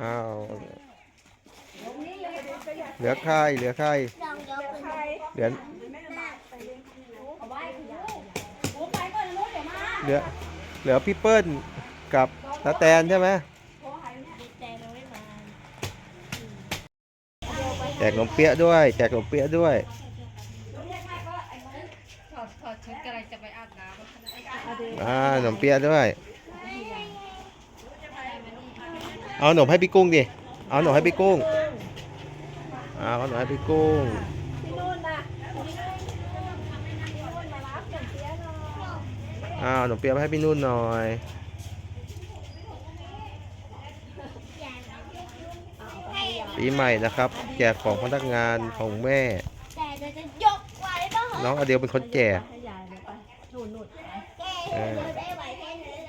เอ้าวเหลือใครเหลือใครเหลือเหลือเหลือพี่เปิ้ลกับตาแตนใช่ไหมแจกขนมเปี๊ยะด้วย แจกขนมเปี๊ยะด้วย อดถอดชุดกำลังจะไปอาบน้ำอ่าขนมเปี๊ยะด้วย เอาขนมให้พี่กุ้งดิ เอาขนมให้พี่กุ้งเอาขนมให้พี่กุ้ง ที่นู่นนะที่นู่นมารับเสียงเสียหน่อยเอาขนมเปี๊ยะมาให้พี่นุ่นหน่อยปีใหม่นะครับ แจกของพนักงานของแม่ แต่เราจะยกไว้ป่ะเหรอน้องอเดียวเป็นคนแจก ให้ยายเลยไ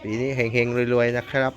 ปีนี้เฮงๆรวยๆนะครับ